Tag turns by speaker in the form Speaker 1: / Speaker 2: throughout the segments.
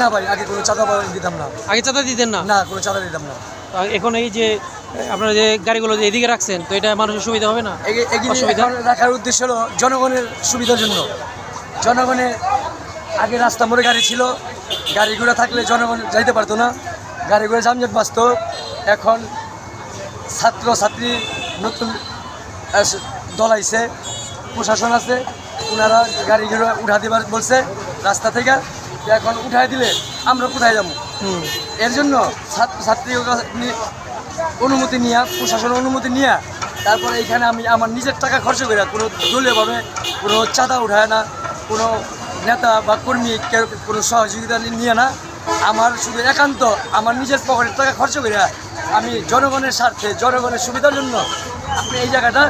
Speaker 1: না ভাই আগে কোনো চাঁদা দিতাম না।
Speaker 2: আগে চাঁদা দিতেন না?
Speaker 1: না কোনো চাঁদা দিতাম না।
Speaker 2: এখন এই যে আপনারা যে গাড়িগুলো যে এদিকে রাখছেন তো এটা মানুষের সুবিধা হবে না?
Speaker 1: এখন রাখার উদ্দেশ্য হলো জনগণের সুবিধার জন্য। জনগণের আগে রাস্তা মোড়ে গাড়ি ছিল গাড়িগুলো থাকলে জনগণ যাইতে পারতো না। গাড়িগুলো যানজট বাঁচত। এখন ছাত্র ছাত্রী নতুন দল আইছে প্রশাসন আছে ওনারা গাড়িগুলো উঠা দিবার বলছে রাস্তা থেকে এখন উঠাই দিলে আমরা কোথায় যাব? এর জন্য ছাত্র ছাত্রী অনুমতি নিয়ে প্রশাসনের অনুমতি নিয়ে তারপরে এখানে আমি আমার নিজের টাকা খরচ করে কোনো দলীয়ভাবে কোনো চাঁদা উঠায় না কোনো নেতা বা কর্মী কেউ কোনো সহযোগিতা নিয়ে না। আমার শুধু একান্ত আমার নিজের পকেটের টাকা খরচ করে আমি জনগণের স্বার্থে জনগণের সুবিধার জন্য আপনি এই জায়গাটা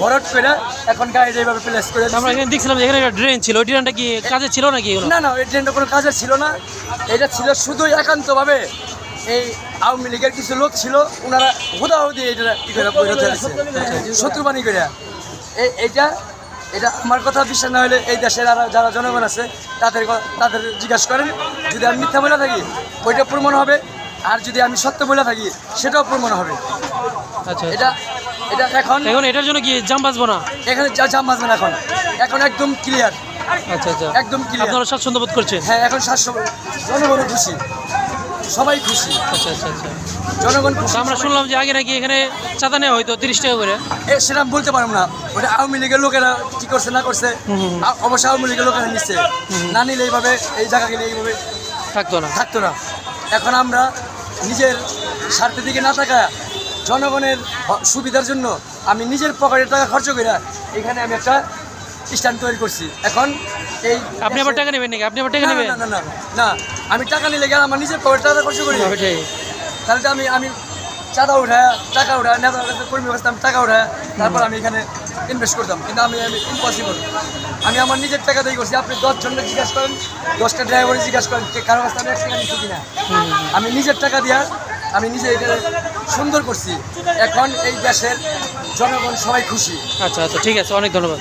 Speaker 1: ভরট করে এখন গাড়ি এইভাবে প্লেস করে
Speaker 2: আমরা এখানে দেখছিলাম যে এখানে একটা ড্রেন ছিল ওই ড্রেনটা কি কাজে ছিল নাকি
Speaker 1: না না এই ট্রেনটা কোনো কাজের ছিল না। এটা ছিল শুধু একান্তভাবে এই আওয়ামী লীগের কিছু লোক ছিল ওনারা হুদাহুদি এটা কি করে বৈরত হয়েছে শত্রুবাণী করে। এই এইটা এটা আমার কথা বিশ্বাস না হলে এই দেশের আর যারা জনগণ আছে তাদের তাদের জিজ্ঞাসা করেন যদি আমি মিথ্যা বলে থাকি ওইটা প্রমাণ হবে। আর যদি আমি সত্য বলে থাকি সেটাও প্রমাণ হবে।
Speaker 2: আচ্ছা।
Speaker 1: এটা এটা এখন
Speaker 2: এখন এটার জন্য কি জাম বাঁচবো না?
Speaker 1: এখানে যা জাম বাজবে না এখন। এখন একদম ক্লিয়ার
Speaker 2: আচ্ছা আচ্ছা।
Speaker 1: একদম ক্লিয়ার
Speaker 2: আপনারা স্বাচ্ছন্দ্য বোধ করছেন?
Speaker 1: হ্যাঁ এখন সাতশো জনগণও খুশি। সবাই খুশি।
Speaker 2: আচ্ছা আচ্ছা আচ্ছা।
Speaker 1: জনগণ খুশি।
Speaker 2: আমরা শুনলাম যে আগে নাকি এখানে চাঁদা নেওয়া হয়তো তিরিশ টাকা করে।
Speaker 1: এ, সেটা বলতে পারব না। ওটা আওয়ামী লীগের লোকেরা কি করছে না করছে অবশ্যই আওয়ামী লীগের লোকেরা নিচ্ছে। না নিলে এইভাবে এই জায়গা গেলে এইভাবে
Speaker 2: থাকতো না।
Speaker 1: থাকতো না। এখন আমরা নিজের স্বার্থের দিকে না থাকা জনগণের সুবিধার জন্য আমি নিজের পকেটের টাকা খরচ করে এখানে আমি একটা স্ট্যান্ড তৈরি করছি। এখন এই
Speaker 2: আপনি আবার টাকা নেবেন নাকি? আপনি আবার টাকা নেবেন?
Speaker 1: না না না আমি টাকা নিলে গেলে আমার নিজের পকেটের টাকা খরচ করি। তাহলে তো আমি আমি চাঁদা উঠায় টাকা উঠায় কাছে কর্মী ব্যবস্থা আমি টাকা উঠায় তারপর আমি এখানে ইনভেস্ট করতাম। কিন্তু আমি আমি ইম্পসিবল আমি আমার নিজের টাকা দিয়ে করছি। আপনি দশ জনকে জিজ্ঞাসা করেন দশটা ড্রাইভারে জিজ্ঞাসা করেন কারও কাছে আমি এক টাকা নিচ্ছি কিনা। আমি নিজের টাকা দিয়া আমি নিজে এটা সুন্দর করছি। এখন এই দেশের জনগণ সবাই খুশি।
Speaker 2: আচ্ছা আচ্ছা ঠিক আছে অনেক ধন্যবাদ।